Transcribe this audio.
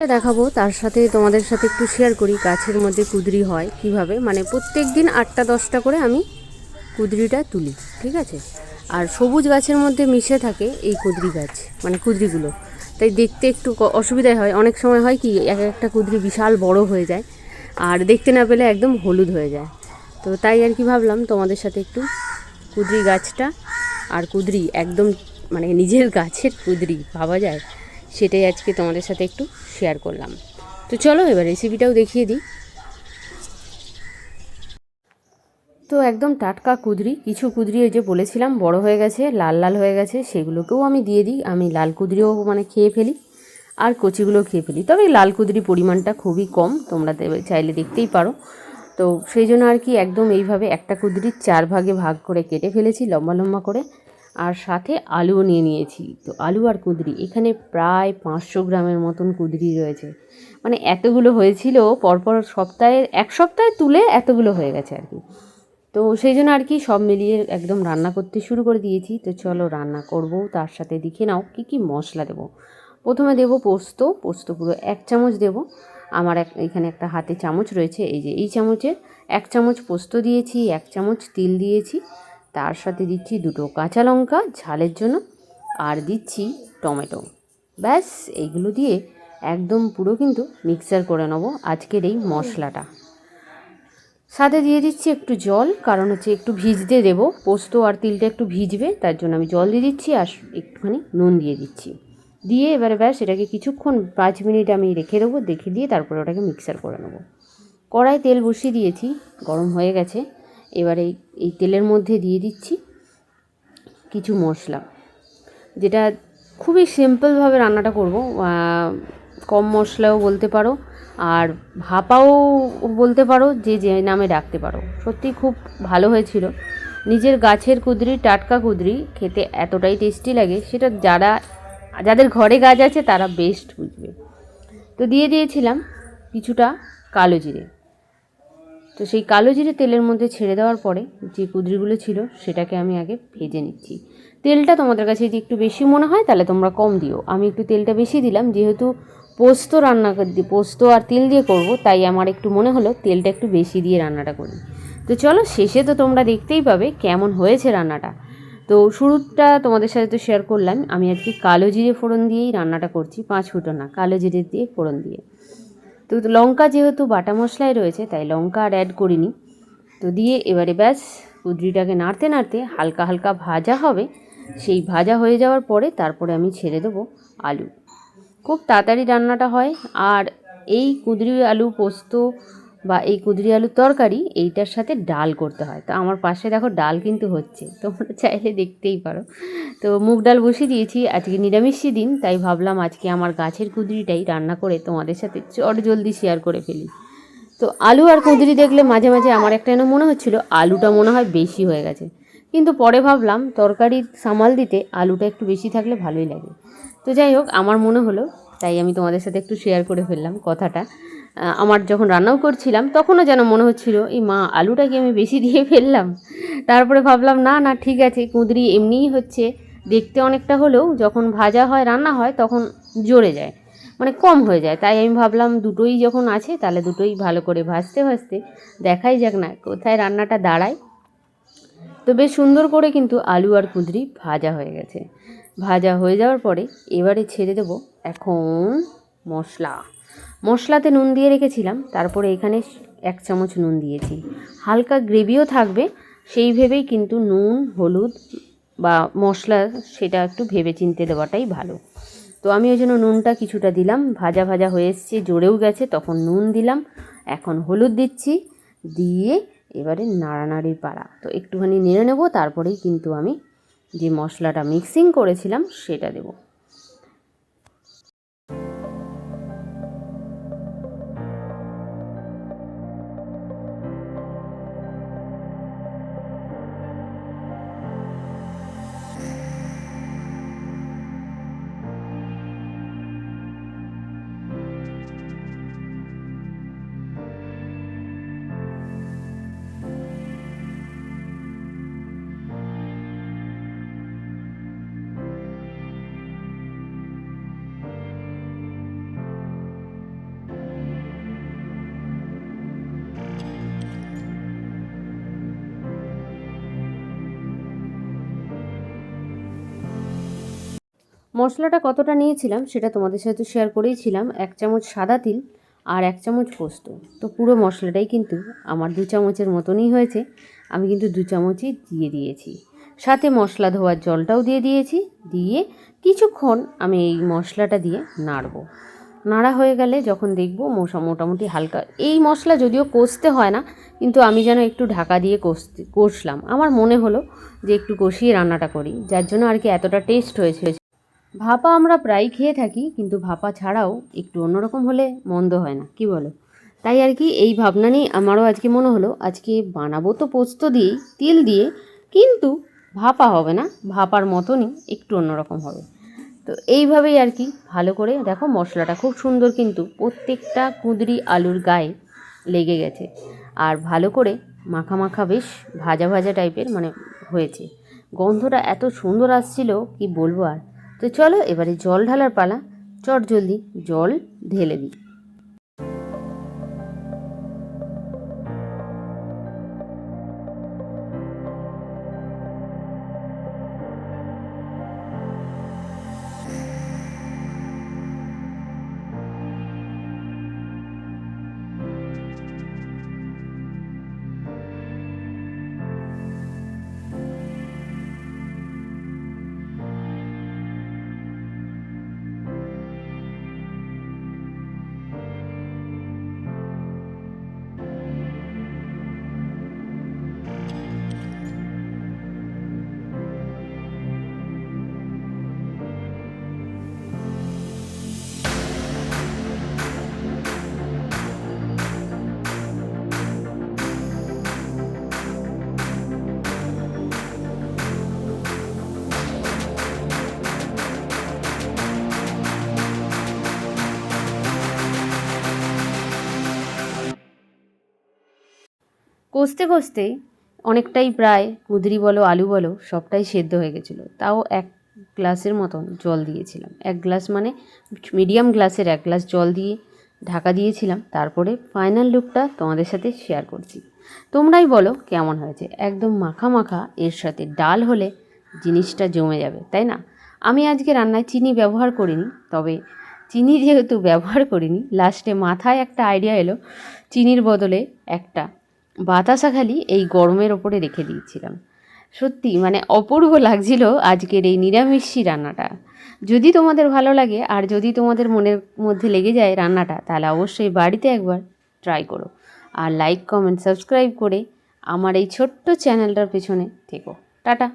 দেখাবো, তার সাথে তোমাদের সাথে একটু শেয়ার করি, গাছের মধ্যে কুদরি হয় কীভাবে? মানে প্রত্যেক দিন আটটা, দশটা করে আমি কুদরিটা তুলি, ঠিক আছে? আর সবুজ গাছের মধ্যে মিশে থাকে এই কুদরি গাছ মানে কুদরিগুলো। তাই দেখতে একটু অসুবিধাই হয়। অনেক সময় হয় কি, এক একটা কুদরি বিশাল বড় হয়ে যায় আর দেখতে না পেলে একদম হলুদ হয়ে যায়। তো তাই আর কি ভাবলাম, তোমাদের সাথে একটু কুদরি গাছটা আর কুদরি, একদম মানে নিজের গাছের কুদরি, ভাবা যায়? সেটাই আজকে তোমাদের সাথে একটু শেয়ার করলাম। তো চলো এবার রেসিপিটাও দেখিয়ে দিই। তো একদম টাটকা কুদরি, কিছু কুদরি এই যে বলেছিলাম, বড় হয়ে গেছে, লাল লাল হয়ে গেছে, সেগুলোকেও আমি দিয়ে দিই। আমি লাল কুদরিও মানে খেয়ে ফেলি, আর কচিগুলো খেয়ে ফেলি। তবে লাল কুদরি পরিমাণটা খুবই কম, তোমরা চাইলে দেখতেই পারো। তো সেই জন্য আর কি একদম এইভাবে একটা কুদরির চার ভাগে ভাগ করে কেটে ফেলেছি, লম্বা লম্বা করে। আর সাথে আলুও নিয়ে নিয়েছি। তো আলু আর কুদরি, এখানে প্রায় পাঁচশো গ্রামের মতন কুদরি রয়েছে। মানে এতগুলো হয়েছিল, পরপর সপ্তাহে, এক সপ্তাহে তুলে এতগুলো হয়ে গেছে আর কি। তো সেই জন্য আর কি সব মিলিয়ে একদম রান্না করতে শুরু করে দিয়েছি। তো চলো রান্না করব, তার সাথে দেখে নাও কি কি মশলা দেবো। প্রথমে দেব পোস্ত পোস্ত পুরো এক চামচ দেব। আমার এক, এখানে একটা হাতে চামচ রয়েছে, এই যে এই চামচের এক চামচ পোস্ত দিয়েছি, এক চামচ তিল দিয়েছি। তার সাথে দিচ্ছি দুটো কাঁচা লঙ্কা, ঝালের জন্য, আর দিচ্ছি টমেটো। ব্যাস এইগুলো দিয়ে একদম পুরো কিন্তু মিক্সার করে নেব আজকের এই মশলাটা। সাথে দিয়ে দিচ্ছি একটু জল, কারণ হচ্ছে একটু ভিজতে দেবো। পোস্ত আর তিলটা একটু ভিজবে, তার জন্য আমি জল দিয়ে দিচ্ছি আর একটুখানি নুন দিয়ে দিচ্ছি। দিয়ে এবারে ব্যাস, এটাকে কিছুক্ষণ পাঁচ মিনিট আমি রেখে দেবো, দেখে দিয়ে তারপরে ওটাকে মিক্সার করে নেব। কড়াই তেল বসিয়ে দিয়েছি, গরম হয়ে গেছে। এবারে এই তেলের মধ্যে দিয়ে দিচ্ছি কিছু মশলা, যেটা খুবই সিম্পলভাবে রান্নাটা করব। কম মশলাও বলতে পারো আর ভাপাও বলতে পারো, যে যে নামে ডাকতে পারো। সত্যি খুব ভালো হয়েছিল। নিজের গাছের কুদরি, টাটকা কুদরি খেতে এতটাই টেস্টি লাগে, সেটা যারা, যাদের ঘরে গাছ আছে তারা বেস্ট বুঝবে। তো দিয়ে দিয়েছিলাম কিছুটা কালো জিরে। তো সেই কালো জিরে তেলের মধ্যে ছেড়ে দেওয়ার পরে যে কুদরিগুলো ছিল সেটাকে আমি আগে ভেজে নিচ্ছি। তেলটা তোমাদের কাছে যদি একটু বেশি মনে হয় তাহলে তোমরা কম দিও। আমি একটু তেলটা বেশি দিলাম, যেহেতু পোস্ত রান্না পোস্ত আর তিল দিয়ে করব, তাই আমার একটু মনে হলো তেলটা একটু বেশি দিয়ে রান্নাটা করি। তো চলো শেষে তো তোমরা দেখতেই পাবে কেমন হয়েছে রান্নাটা। তো শুরুটা তোমাদের সাথে তো শেয়ার করলাম, আমি আজকে কালো জিরে ফোড়ন দিয়েই রান্নাটা করছি পাঁচ ফুটো না, কালো জিরে দিয়ে ফোড়ন দিয়ে। তো লঙ্কা যেহেতু বাটা মশলাই রয়েছে, তাই লঙ্কা আর অ্যাড করিনি। তো দিয়ে এবারে ব্যাস, কুদরিটাকে নাড়তে নাড়তে হালকা হালকা ভাজা হবে। সেই ভাজা হয়ে যাওয়ার পরে তারপরে আমি ছেড়ে দেবো আলু। খুব তাড়াতাড়ি রান্নাটা হয়। আর এই কুদরি আলু পোস্ত বা এই কুদরি আলুর তরকারি এইটার সাথে ডাল করতে হয়। তো আমার পাশে দেখো ডাল কিন্তু হচ্ছে। তোমরা চাইলে দেখতেই পারো। তো মুগ ডাল বসিয়ে দিয়েছি। আজকে নিরামিষই দিন, তাই ভাবলাম আজকে আমার গাছের কুদরিটাই রান্না করে তোমাদের সাথে চট জলদি শেয়ার করে ফেলি। তো আলু আর কুঁদরি দেখলে মাঝে মাঝে আমার একটা যেন মনে হচ্ছিল, আলুটা মনে হয় বেশি হয়ে গেছে। কিন্তু পরে ভাবলাম তরকারি সামাল দিতে আলুটা একটু বেশি থাকলে ভালোই লাগে। তো যাই হোক, আমার মনে হলো, তাই আমি তোমাদের সাথে একটু শেয়ার করে ফেললাম কথাটা। আমার যখন রান্নাও করছিলাম, তখনও যেন মনে হচ্ছিল, এই মা, আলুটাকে আমি বেশি দিয়ে ফেললাম। তারপরে ভাবলাম, না না, ঠিক আছে, কুঁদরি এমনিই হচ্ছে। দেখতে অনেকটা হলেও যখন ভাজা হয়, রান্না হয়, তখন জড়ে যায় মানে কম হয়ে যায়। তাই আমি ভাবলাম, দুটোই যখন আছে, তাহলে দুটোই ভালো করে ভাজতে ভাজতে দেখাই যাক না, কোথায় রান্নাটা দাঁড়ায়? তো বেশ সুন্দর করে কিন্তু আলু আর কুঁদরি ভাজা হয়ে গেছে। ভাজা হয়ে যাওয়ার পরে এবারে ছেড়ে দেব এখন মশলা। মশলাতে নুন দিয়ে রেখেছিলাম, তারপরে এখানে এক চামচ নুন দিয়েছি। হালকা গ্রেভিও থাকবে, সেই ভেবেই কিন্তু নুন, হলুদ বা মশলা সেটা একটু ভেবে চিনতে দেওয়াটাই ভালো। তো আমি ওই জন্য নুনটা কিছুটা দিলাম, ভাজা ভাজা হয়ে এসছে জোরেও গেছে, তখন নুন দিলাম, এখন হলুদ দিচ্ছি, দিয়ে এবারে নাড়ানাড়ির পাড়া তো একটুখানি নেড়ে নেব, তারপরেই কিন্তু আমি যে মশলাটা মিক্সিং করেছিলাম, সেটা দেবো। মশলাটা কতটা নিয়েছিলাম সেটা তোমাদের সাথে শেয়ার করেইছিলাম এক চামচ সাদা তিল আর এক চামচ পোস্ত। তো পুরো মশলাটাই কিন্তু আমার দু চামচের মতনই হয়েছে। আমি কিন্তু দু চামচই দিয়ে দিয়েছি। সাথে মশলা ধোয়ার জলটাও দিয়ে দিয়েছি। দিয়ে কিছুক্ষণ আমি এই মশলাটা দিয়ে নাড়বো। নাড়া হয়ে গেলে যখন দেখব মশা, মোটামুটি হালকা। এই মশলা যদিও কষতে হয় না, কিন্তু আমি যেন একটু ঢাকা দিয়ে কষতে, কষলাম। আমার মনে হলো যে একটু কষিয়ে রান্নাটা করি, যার জন্য আর কি এতটা টেস্ট হয়েছে। ভাপা আমরা প্রায় খেয়ে থাকি, কিন্তু ভাপা ছাড়াও একটু অন্যরকম হলে মন্দ হয় না, কি বলো? তাই আর কি এই ভাবনা নিয়ে আমারও আজকে মনে হলো, আজকে বানাবো তো পোস্ত দিয়েই, তিল দিয়ে, কিন্তু ভাপা হবে না, ভাপার মতনই একটু অন্যরকম হবে। তো এইভাবেই আর কি ভালো করে, দেখো মশলাটা খুব সুন্দর কিন্তু প্রত্যেকটা কুঁদরি আলুর গায়ে লেগে গেছে। আর ভালো করে মাখা মাখা বেশ ভাজা ভাজা টাইপের মানে হয়েছে। গন্ধটা এত সুন্দর আসছিল, কি বলব আর? তো চলো এবারে জল ঢালার পালা। চট জলদি জল ঢেলে দিই। কষতে কষতে অনেকটাই প্রায় কুঁদরি বলো, আলু বলো, সবটাই সেদ্ধ হয়ে গেছিল। তাও এক গ্লাসের মতন জল দিয়েছিলাম। এক গ্লাস মানে মিডিয়াম গ্লাসের এক গ্লাস জল দিয়ে ঢাকা দিয়েছিলাম। তারপরে ফাইনাল লুকটা তোমাদের সাথে শেয়ার করছি। তোমরাই বলো কেমন হয়েছে। একদম মাখা মাখা, এর সাথে ডাল হলে জিনিসটা জমে যাবে, তাই না? আমি আজকে রান্নায় চিনি ব্যবহার করিনি, তবে চিনি যেহেতু ব্যবহার করিনি, লাস্টে মাথায় একটা আইডিয়া এলো, চিনির বদলে একটা বাতাসা খালি এই গরমের ওপরে রেখে দিয়েছিলাম। সত্যি মানে অপূর্ব লাগছিল আজকের এই নিরামিষি রান্নাটা। যদি তোমাদের ভালো লাগে আর যদি তোমাদের মনের মধ্যে লেগে যায় রান্নাটা, তাহলে অবশ্যই বাড়িতে একবার ট্রাই করো। আর লাইক কমেন্ট সাবস্ক্রাইব করে আমার এই ছোট্ট চ্যানেলটার পেছনে থেকো। টাটা।